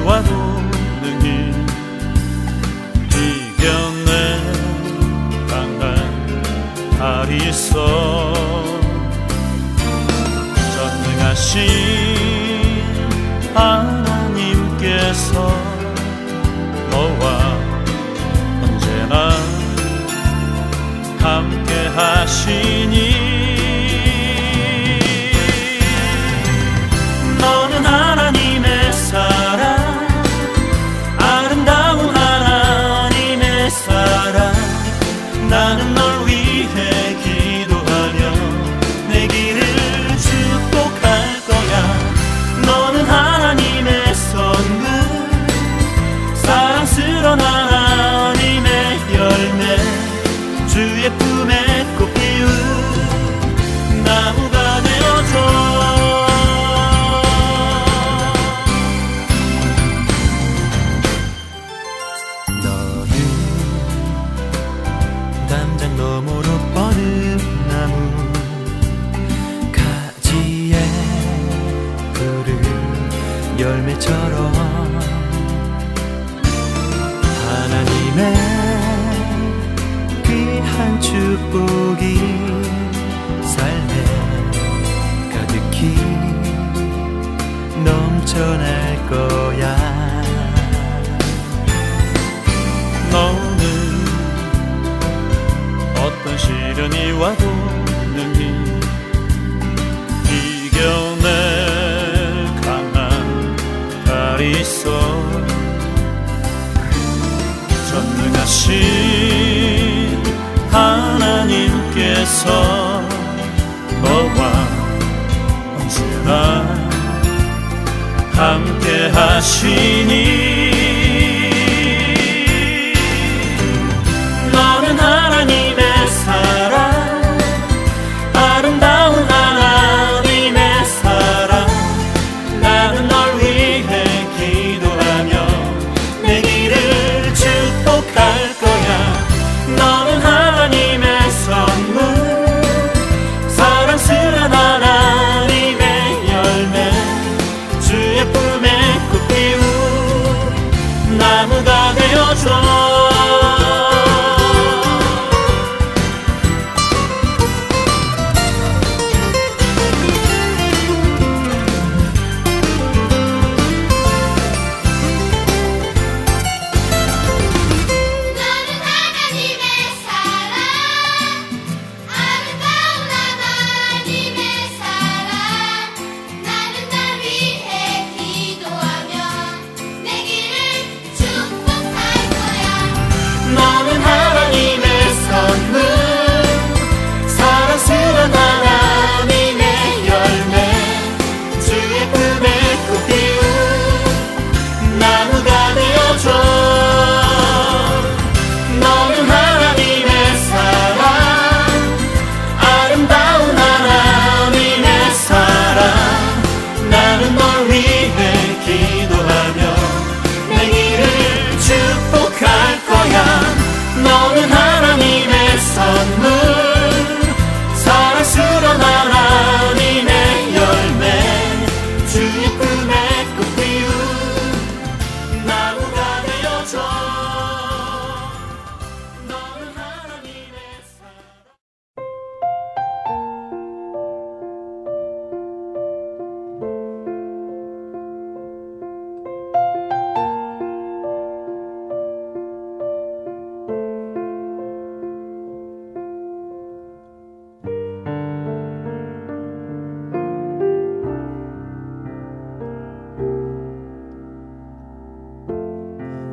지와 본능이 이겨낸 강한 다리서 전능하신 하나님께서 너와 언제나 함께 하시니. 열매처럼 하나님의 그 귀한 축복이 위해서 너와 언제나 함께 하시니.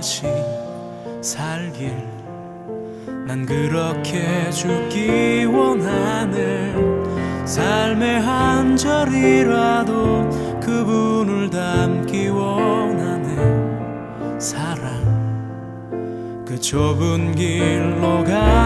얘기하듯이 살길. 난 그렇게 죽기 원하네. 삶의 한 절이라도 그분을 담기 원하네. 사랑. 그 좁은 길로 가